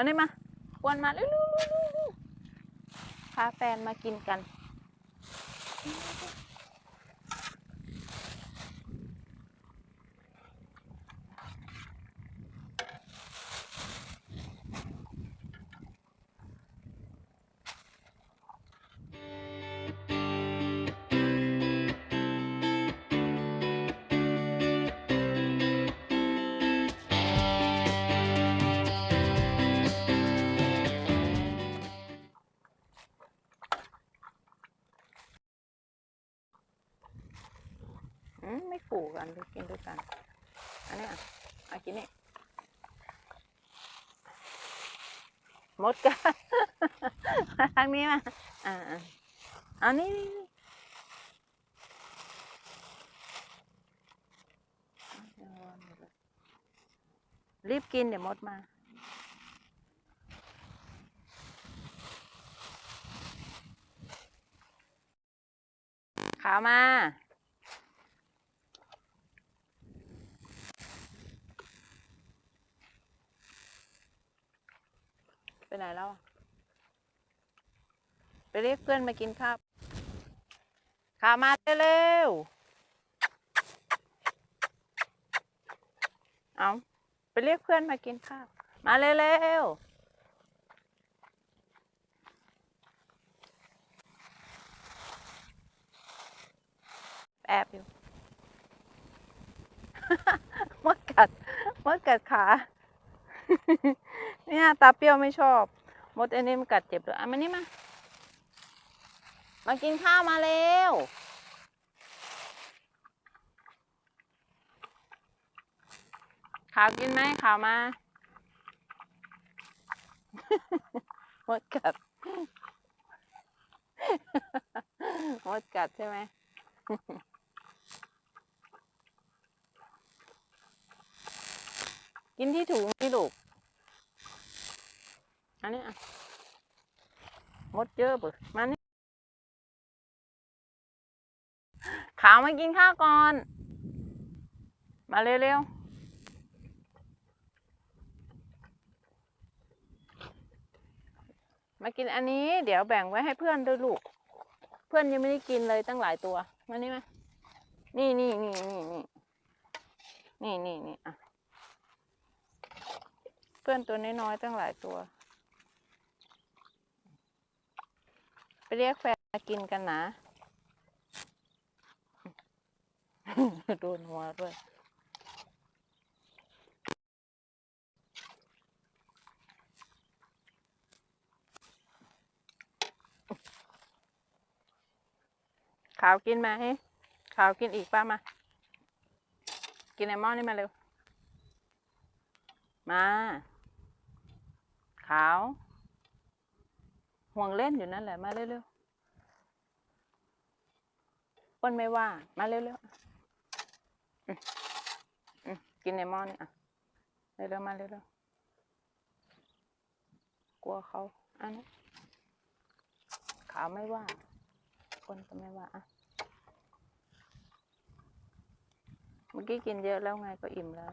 มานี่มาควนมาเร็วๆๆๆพาแฟนมากินกัน ไม่ขู่กันเลยกินด้วยกัน อันนี้อะอากินนี่มดกันทางนี้มาอ่าอ่าเอานี่นี่นี่รีบกินเดี๋ยวมดมาขาวมา ไปไหนแล้วอะไปเรียกเพื่อนมากินข้าวข้ามาเร็วๆเอาไปเรียกเพื่อนมากินข้าว มาเร็วๆแอบอยู่มดกัดมดกัดขา เนี่ยตาเปรี้ยวไม่ชอบ มดอันนี้มันกัดเจ็บเลยอะมานี่มา มากินข้าวมาเร็ว ขาวกินไหมขาวมา มดกัด มดกัดใช่ไหมกินที่ถุงนี่ลูก นนี้อะมดเยอะปล่มานี่ขาวมากินข้าวก่อน มาเร็วๆมากินอันนี้เดี๋ยวแบ่งไว้ให้เพื่อนด้วยลูก เพื่อนยังไม่ได้กินเลยตั้งหลายตัว มานี่มานี่นี่นี่นี่นี่นี่นี่นี่อะ เพื่อนตัวน้อยๆตั้งหลายตัว ไปเรียกแฟนมากินกันนะ โดนหัวด้วยขาวกินไหมขาวกินอีกป้ามา กินไอหม้อนี่มาเร็ว มา ขาว ห่วงเล่นอยู่นั่นแหละ มาเร็วๆป้นไม่ว่า มาเร็วๆกินในหม้อนี่อะเร็วๆมาเร็วๆกลัวเขาอันนี้ขาวไม่ว่าปนก็ไม่ว่าอะเมื่อกี้กินเยอะแล้วไงก็อิ่มแล้ว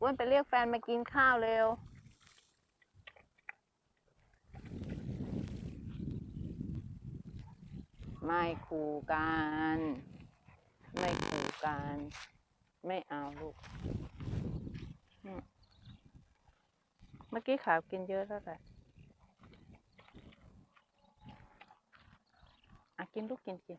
อ้วนไปเรียกแฟนมากินข้าวเร็ว ไม่ขู่กัน ไม่ขู่กัน ไม่เอาลูก เมื่อกี้ขาวกินเยอะแล้วแหละอะกินลูกกินกิน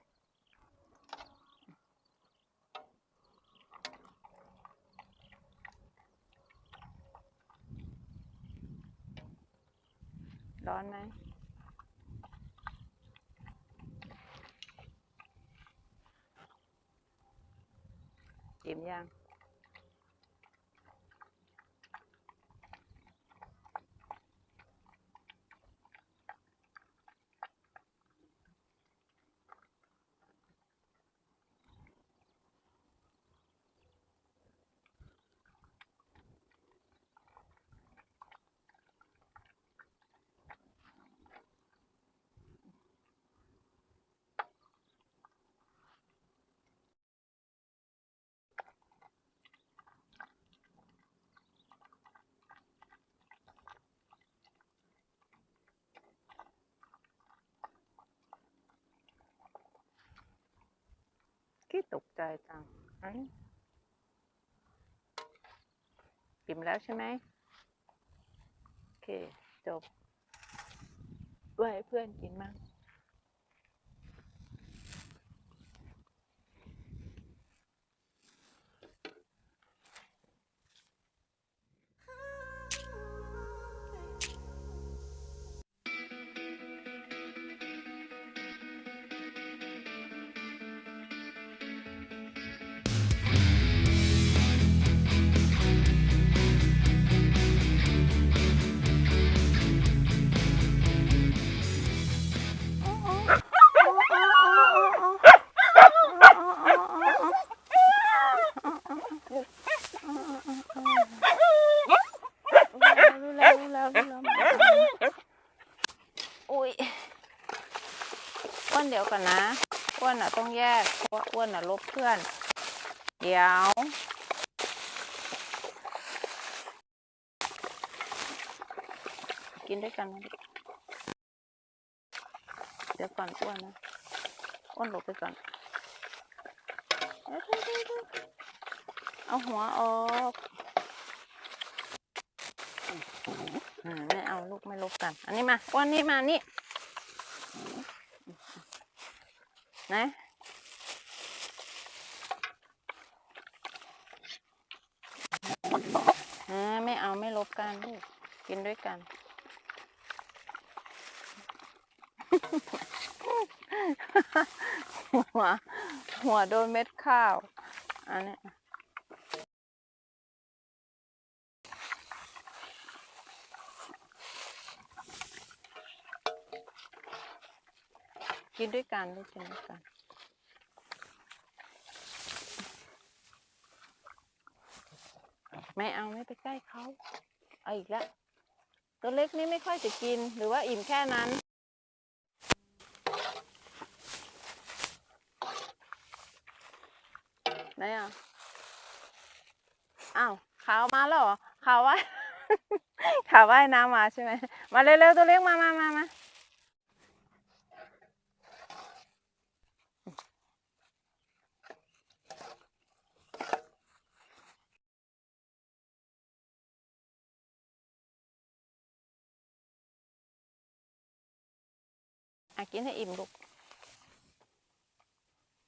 ร้อนไหมอิ่มยัง ตกใจจังอันกินแล้วใช่ไหมโอเค จบไว้เพื่อนกินมั้ง ดี๋ยวก่อนนะ อ้วนอะต้องแยก เพราะว่าอ้วนอะลบเพื่อน เดี๋ยว กินด้วยกัน เดี๋ยวก่อนอ้วนนะ อ้วนหลบไปก่อนเดี๋ยวเดี๋ยวเดี๋ยวเดี๋ยวเอาหัวออกอืมไม่เอาลูกไม่ลบกัน อันนี้มาอ้วนนี่มานี่ นะอไม่เอาไม่ลบกันลูกกินด้วยกัน หัว หัวโดนเม็ดข้าว อันนี้ กินด้วยกันลูกกินด้วยกันไม่เอาไม่ไปใกล้เขาเอาอีกแล้วตัวเล็กนี่ไม่ค่อยจะกินหรือว่าอิ่มแค่นั้น ไหนอะอ้าวขาวมาแล้วเหรอขาวว่ายขาวว่ายน้ำมาใช่ไหมมาเร็วๆตัวเล็กมามามามา อะกินให้อิ่มลูก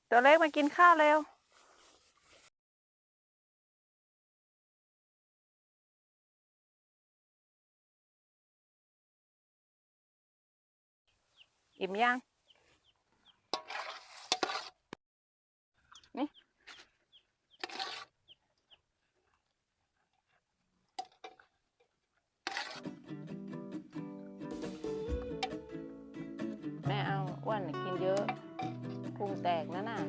ตัวเล็กมากินข้าวเร็วอิ่มยัง อ้วนน่ะกินเยอะพุงแตกนะน่ะ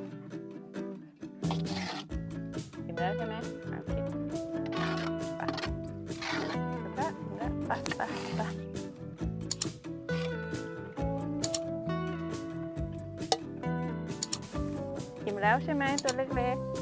อิ่มแล้วใช่ไหมโอเคไปอิ่มแล้วแล้วไปไปไปแล้วใช่ไหมตัวเล็กๆ